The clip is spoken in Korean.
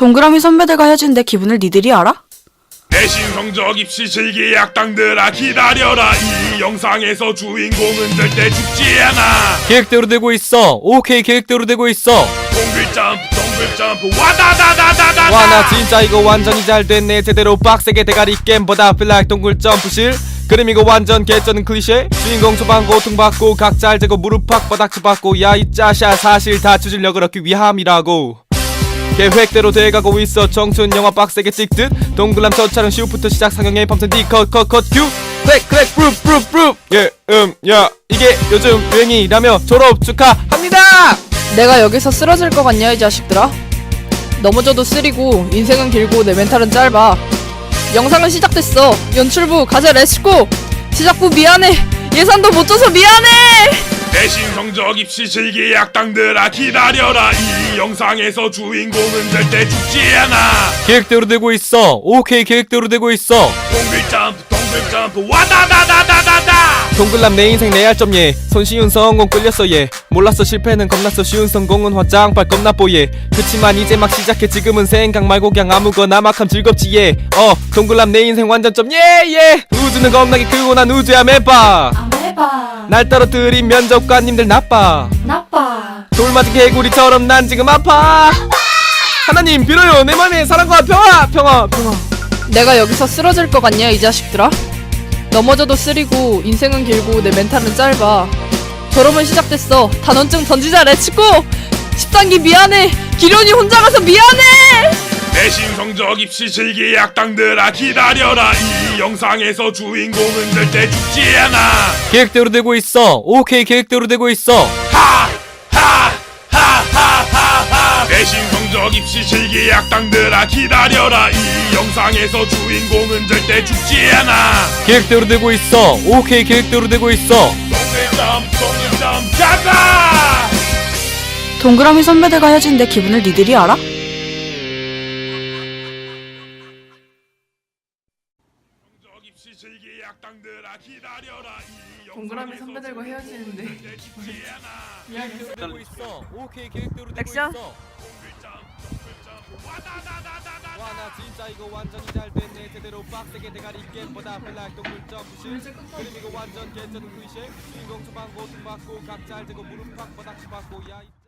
동그라미 선배들과 헤어진 내 기분을 니들이 알아? 대신 성적 입시 실기 악당들아 기다려라 이 영상에서 주인공은 절대 죽지 않아 계획대로 되고 있어. 오케이 계획대로 되고 있어. 동글 점프 동글 점프 와다다다다다다 와 나 진짜 이거 완전히 잘 됐네. 제대로 빡세게 대가리 게임보다 플락 동굴 점프실. 그럼 이거 완전 개쩌는 클리셰 주인공 초반 고통받고 각자 알제고 무릎 팍 바닥 받고 야 이 짜샤 사실 다 추진력을 얻기 위함이라고 계획대로 돼가고 있어. 청춘 영화 빡세게 찍듯 동글람 첫 촬영 시부터 시작 상영의 밤새 니컷컷컷 큐. 클릭 클릭 프룹 프룹 프룹. 예음야 이게 요즘 유행이라며 졸업 축하합니다! 내가 여기서 쓰러질 것 같냐 이 자식들아? 넘어져도 쓰리고 인생은 길고 내 멘탈은 짧아. 영상은 시작됐어. 연출부 가자 렛츠고! 시작부 미안해. 예산도 못 줘서 미안해 대신 성적 입시 실기 악당들아 기다려라. 이 영상에서 주인공은 절대 죽지 않아. 계획대로 되고 있어. 오케이 계획대로 되고 있어. 동글 점프 동글 점프. 와다다다다다다. 동글람 내 인생 내 할점 예. 손쉬운 성공 끌렸어 예. 몰랐어 실패는 겁났어. 쉬운 성공은 화장발 겁나 뽀예. 그치만 이제 막 시작해. 지금은 생각 말고 그냥 아무거나 막함 즐겁지 예 어 동글람 내 인생 완전점 예 예. 우주는 겁나게 크고 난 우주야 아메바 날 떨어뜨린 면접관님들 나빠. 나빠. 돌맞은 개구리처럼 난 지금 아파. 하나님 빌어요. 내 맘에 사랑과 평화! 평화 평화. 내가 여기서 쓰러질 것 같냐 이 자식들아? 넘어져도 쓰리고 인생은 길고 내 멘탈은 짧아. 졸업은 시작됐어. 단원증 던지자 렛츠고! 10단기 미안해. 기련이 혼자 가서 미안해 대신 성적 입시 실기 악당들아 기다려라. 이 영상에서 주인공은 절대 죽지 않아. 계획대로 되고 있어. 오케이 계획대로 되고 있어. 하하하하하하. 대신 성적 입시 실기 악당들아 기다려라. 이 영상에서 주인공은 절대 죽지 않아. 계획대로 되고 있어. 오케이 계획대로 되고 있어. 동글점 동글점 가자 동그라미 선배들과 헤어진 내 기분을 니들이 알아? 입시 실기 악당들아 기다려라. 이 동그라미 선배들과 헤어지는데. 절대 죽지 않아 계획대로 되고 있어. 오케이 계획대로 되고 액션. 있어. 와 나 진짜 이거 완전히 잘 됐네. 제대로 빡세게 대가리 게임보다 플락 동굴 점프실. 그림 이거 완전 개쩌는 클리셰 주인공 초반 고통받고 각자 알제고 무릎 팍 바닥 받고 야 이-